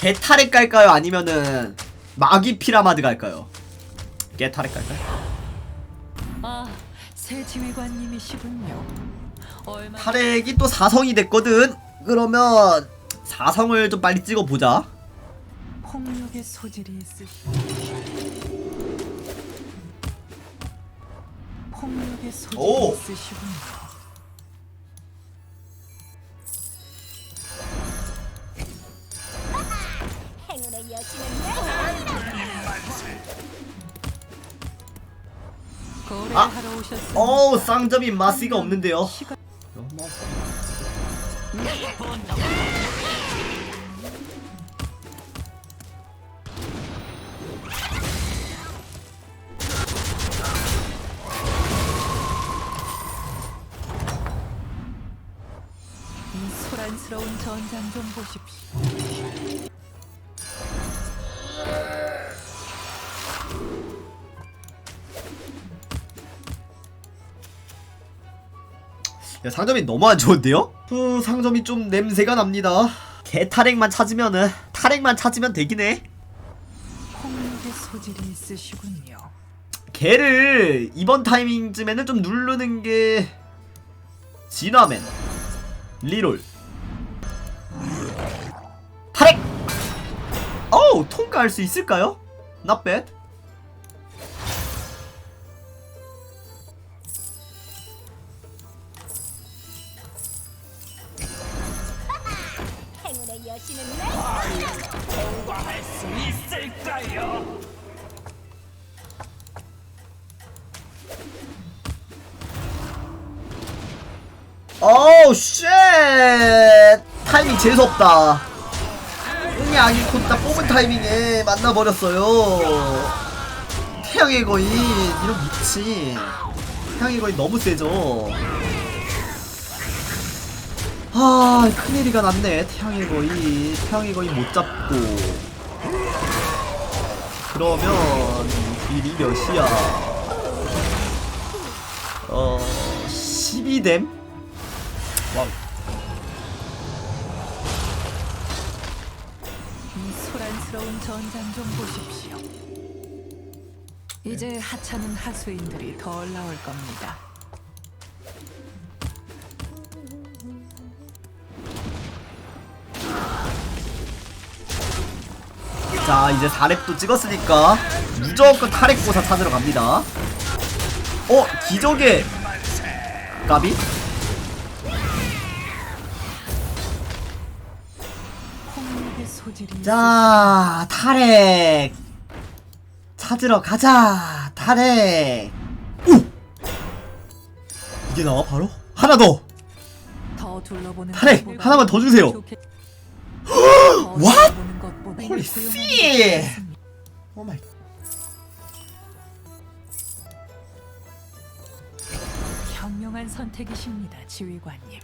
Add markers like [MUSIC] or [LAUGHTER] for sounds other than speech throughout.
개타렉 갈까요? 아니면은 마기 피라마드 갈까요? 개타렉 갈까요? 아, 새 지휘관님이시군요. 얼마 타렉이 또 4성이 됐거든? 그러면 4성을 좀 빨리 찍어보자 폭력의 소질이 있으시. 폭력의 소질이 오! 있으시군요. 아! 어우 쌍점이 마스가 없는데요 소란스러운 전장 좀 보십시오. 야, 상점이 너무 안 좋은데요? 후, 상점이 좀 냄새가 납니다. 개 타렉만 찾으면은 타렉만 찾으면 되긴 해. 폭력의 소질이 있으시군요. 개를 이번 타이밍쯤에는 좀 누르는 게 진화맨 리롤 타렉 어우 통과할 수 있을까요? Not bad 어우 쉣! 타이밍 재수없다. 웅이 아기 콧다 뽑은 타이밍에 만나버렸어요. 태양의 거인 이런 미친. 태양의 거인 너무 세죠? 아 큰일이가 났네 태양의 거인. 태양의 거인 못 잡고 그러면 딜이 몇이야 어 12댐? 와우 이 소란스러운 전장 좀 보십시오. 이제 하찮은 하수인들이 덜 나올 겁니다. 자 이제 4렙도 찍었으니까 무조건 타렉고사 찾으러 갑니다 어? 기적의 까비? 자 타렉 찾으러 가자 타렉 오! 이게 나와 바로? 하나 더! 것보다 하나만 더 주세요. 좋 홀리 씨! 있습니다. 오마이 현명한 선택이십니다, 지휘관님.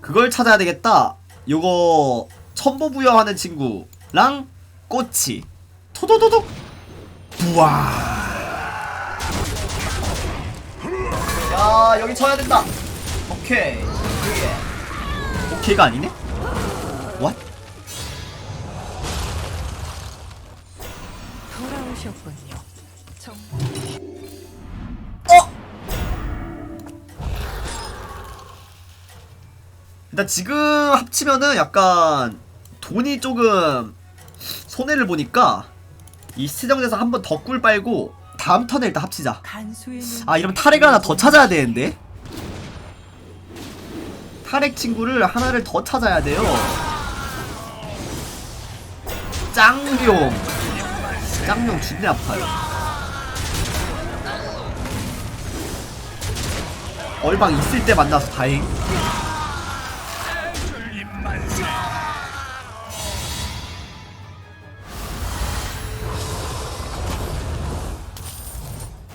그걸 찾아야 되겠다. 요거 첨보 부여하는 친구랑 꼬치. 토도도독. 부와. 야 여기 쳐야 된다. 오케이. 오케이. 오케이가 아니네? What? 돌아오셨군요. 정 어? 일단 지금 합치면은 약간 돈이 조금 손해를 보니까 이 시정에서 한 번 더 꿀 빨고 다음 턴에 일단 합치자. 아 이러면 타렉 하나 더 찾아야 되는데? 타렉 친구를 하나를 더 찾아야 돼요. 짱룡. 짱룡 진짜 아파요. 얼방 있을 때 만나서 다행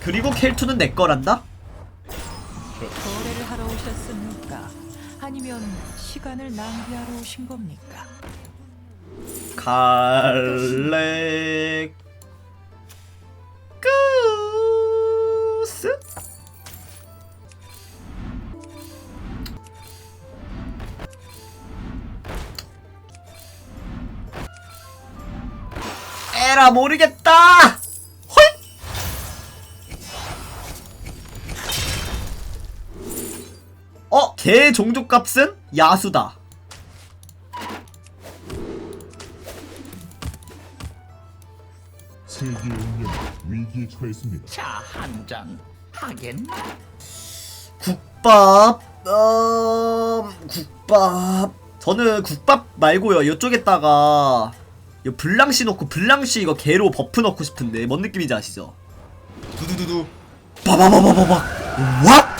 그리고 켈투는 내 거란다? 거래를 하러 오셨습니까? 아니면 시간을 낭비하러 오신 겁니까? 갈래 끄스 에라 모르겠다 개 종족값은 야수다 위기에 처했습니다. 차 한 잔 하겠나? 국밥 어... 국밥 저는 국밥 말고요 이쪽에다가 이 블랑시 넣고 블랑시 이거 개로 버프 넣고 싶은데 뭔 느낌인지 아시죠? 두두두두 바바바바바바 왓?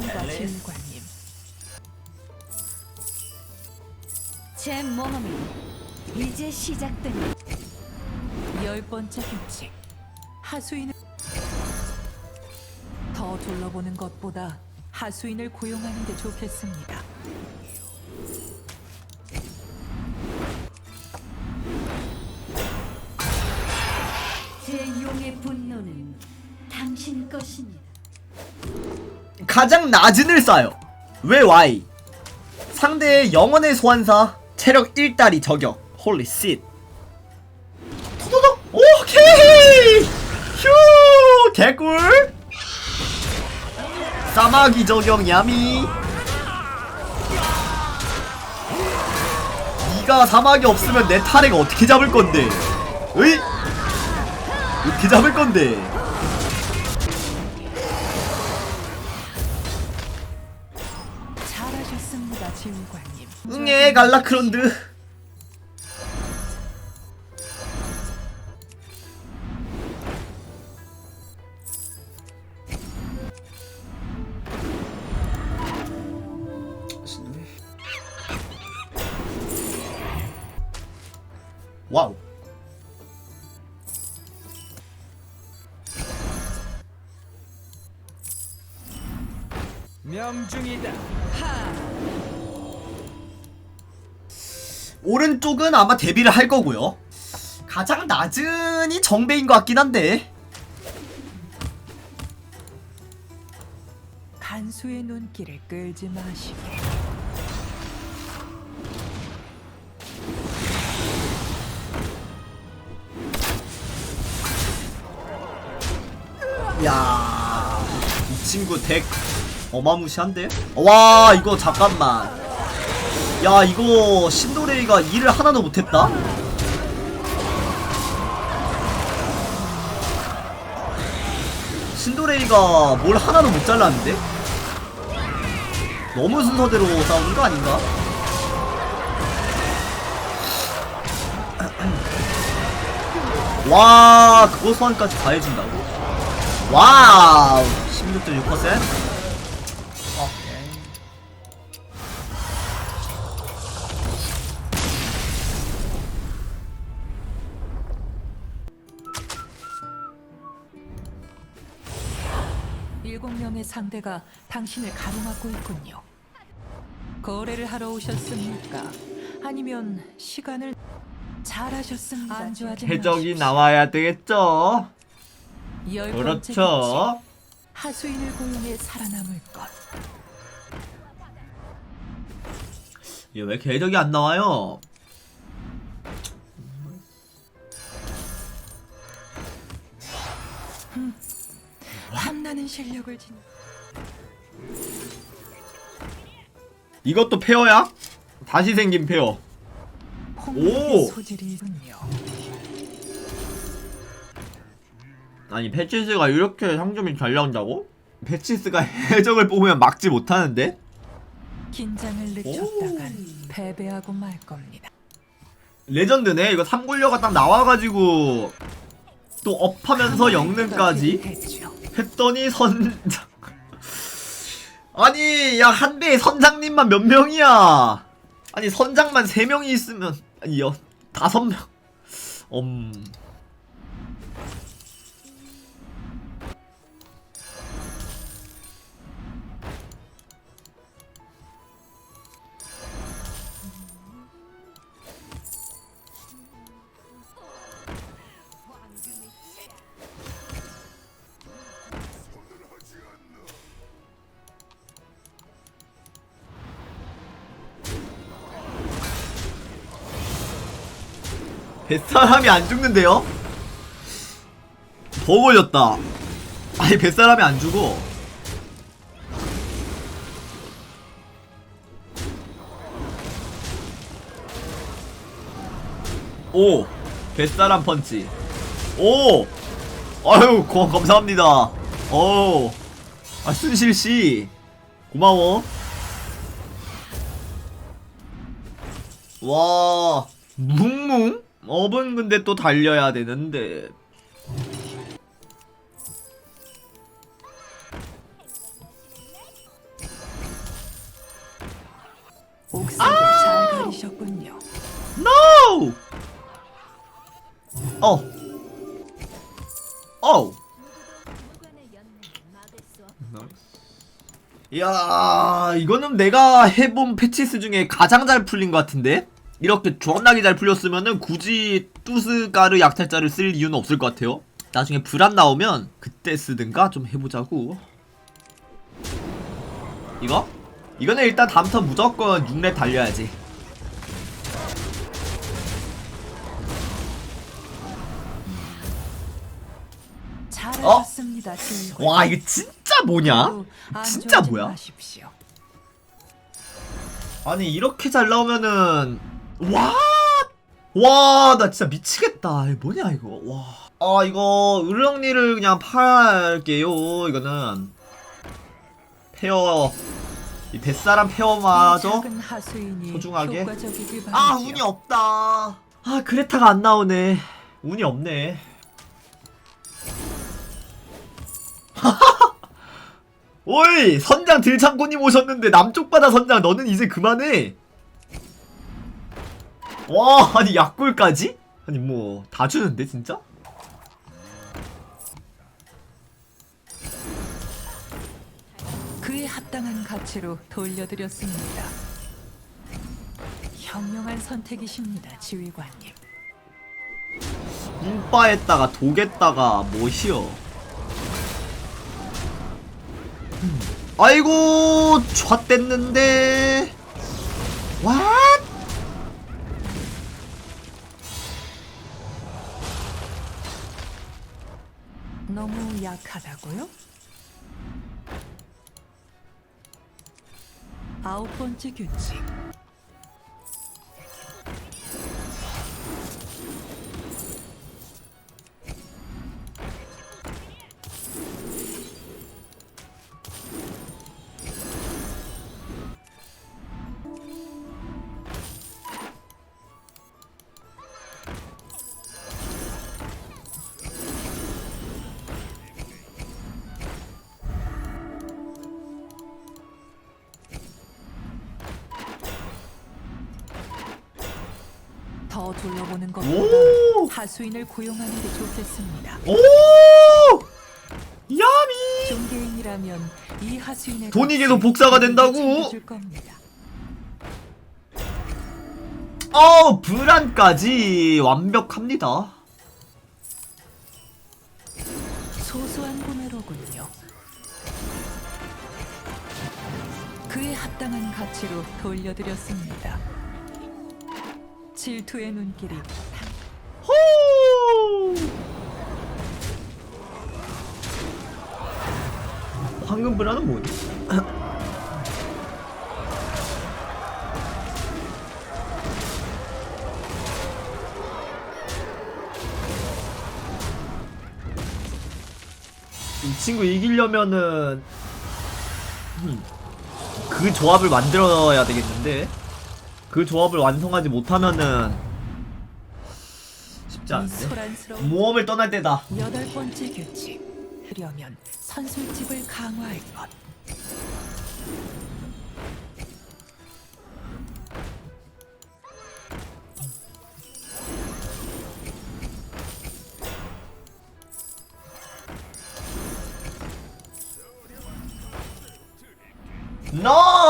잘하셨습니다, 지휘관님. 제 모험이 이제 시작됩니다. 열 번째 규칙. 하수인을 더 둘러보는 것보다 하수인을 고용하는 게 좋겠습니다. 제 용의 분노는 당신 것입니다. 가장 낮은 을 쏴요. 왜 Y? 상대의 영혼의 소환사 체력 1달이 저격. 홀리 씨 토도독 오케이! 휴! 개꿀! 사마귀 저격 야미. 니가 사막이 없으면 내 타레가 어떻게 잡을 건데? 으이! 어떻게 잡을 건데 지휘관님. 응애 갈라크론드 와우 명중이다. 오른쪽은 아마 데뷔를 할 거고요. 가장 낮은이 정배인 것 같긴 한데. 간수의 눈길을 끌지 마시게. 야, 이 친구 덱 어마무시한데? 와, 이거 잠깐만. 야, 이거 신도레이가 일을 하나도 못했다. 신도레이가 뭘 하나도 못 잘랐는데? 너무 순서대로 싸우는 거 아닌가? 와, 그거 소환까지 다 해준다고? 와우 16.6% 상대가 당신을 가로막고 있군요. 거래를 하러 오셨습니까? 아니면 시간을 잘하셨습니다. 안주하지 해적이. 나와야 되겠죠 열 번째 그렇죠 규칙. 하수인을 고용해 살아남을 것. 이게 왜 해적이 안 나와요 탐나는 실력을 진. 이것도 페어야? 다시 생긴 페어 소질이군요. 아니 패치스가 이렇게 상점이 잘 나온다고? 패치스가 [LAUGHS] 해적을 뽑으면 막지 못하는데? 긴장을 늦췄다간 패배하고 말 겁니다. 레전드네 이거 삼굴려가 딱 나와가지고 또 업하면서 영능까지. 했더니 선장 아니 야 한배에 선장님만 몇 명이야 아니 선장만 세 명이 있으면 아니 여 다섯 명 음. 뱃사람이 안 죽는데요? 더 걸렸다. 아니 뱃사람이 안 죽어. 오 뱃사람 펀치. 오 아유 고, 감사합니다. 오 아, 순실씨. 고마워. 와 뭉뭉? 업은 근데 또 달려야 되는데 옥색을 잘 가리셨군요. NO! 어. 어. 이야, 이거는 내가 해본 패치스 중에 가장 잘 풀린 것 같은데? 이렇게 존나게 잘 풀렸으면은 굳이 뚜스가르 약탈자를 쓸 이유는 없을 것 같아요. 나중에 불안 나오면 그때 쓰든가 좀 해보자고. 이거? 이거는 일단 다음부터 무조건 6렙 달려야지. 지휘관. 와, 이거 진짜 뭐냐? 진짜 뭐야? 아니 이렇게 잘 나오면은 와! 와, 나 진짜 미치겠다. 이거 뭐냐 이거. 와. 아, 이거 을렁니를 그냥 팔게요. 이거는 페어 이 뱃사람 이 페어마저 소중하게? 아. 운이 없다. 아, 그레타가 안 나오네. 운이 없네. [LAUGHS] 오이! 선장 들창고님 오셨는데 남쪽 바다 선장 너는 이제 그만해. 와, 아니 약골까지? 아니 뭐 다 주는데 진짜? 그에 합당한 가치로 돌려드렸습니다. 현명한 선택이십니다, 지휘관님. 인바에다가 독에다가 뭐시여? 음. 아이고 좆됐는데. 왓? 너무 약하다고요? 아홉 번째 규칙. 더 둘러보는 것보다 오! 하수인을 고용하는 게 좋겠습니다. 오! 야미! 종개인이라면 이 하수인의 돈이 계속 복사가 된다고? 겁니다. 어, 불안까지 완벽합니다. 소소한 구매로군요. 그에 합당한 가치로 돌려드렸습니다. 질투의 눈길이 호! 황금 불안은 뭐니? 이 친구 이기려면은 음, 그 조합을 만들어야 되겠는데 그 조합을 완성하지 못하면은 쉽지 소란스러운 모험을 떠날 때다 여덟 번째 규칙. 흐려면 선술집을 강화할 것. NO!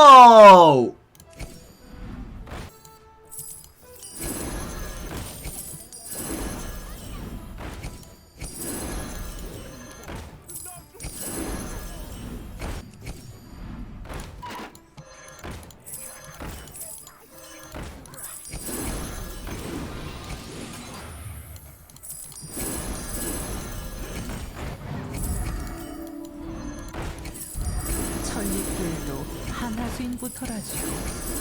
처음부터라죠. 계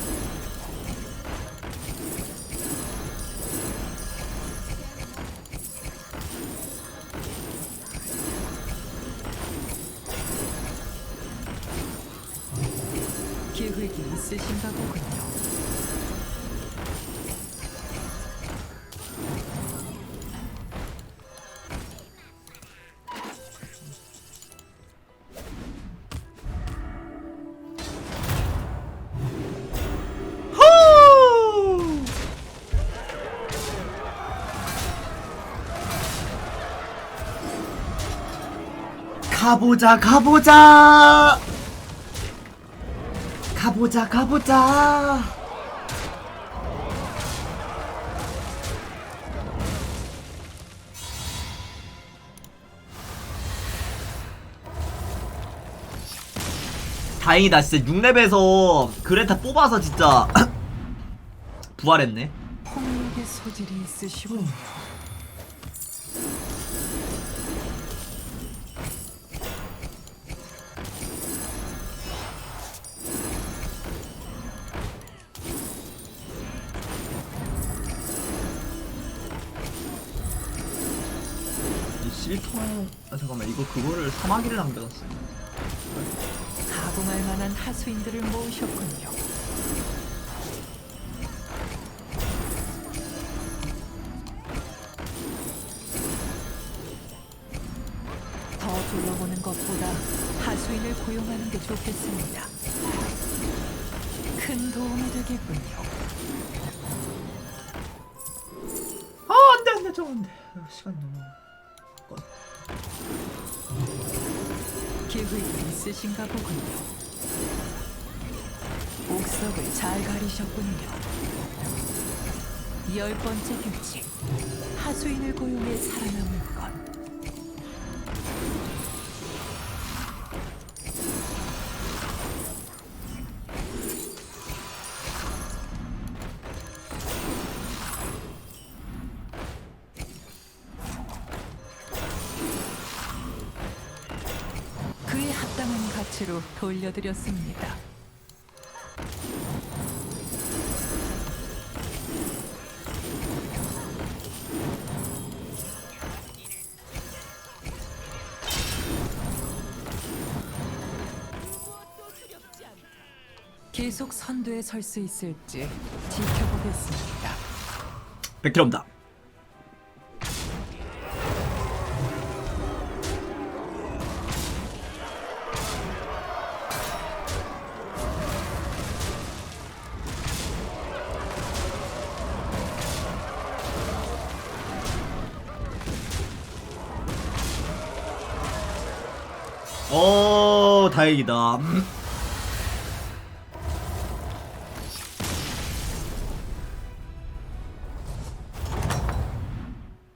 가보자 가보자. 가보자 가보자. 다행이다 진짜. 6렙에서 그레타 뽑아서 진짜 [CLEARS THROAT] 부활했네. 폭력의 소질이 있으시군요. 아 이거 그거를 사마귀를 남겨놨어 가공할 만한 하수인들을 모으셨군요. 더 둘러보는 것보다 하수인을 고용하는 게 좋겠습니다. 큰 도움이 되겠군요. 아 안돼 안돼 저 안돼 시간 너무 계획이 있으신가 보군요. 옥석을 잘 가리셨군요. 열 번째 규칙. 하수인을 고용해 살아남을 돌려드렸습니다. 계속 선두에 설 수 있을지 지켜보겠습니다. 100km입니다 어 다행이다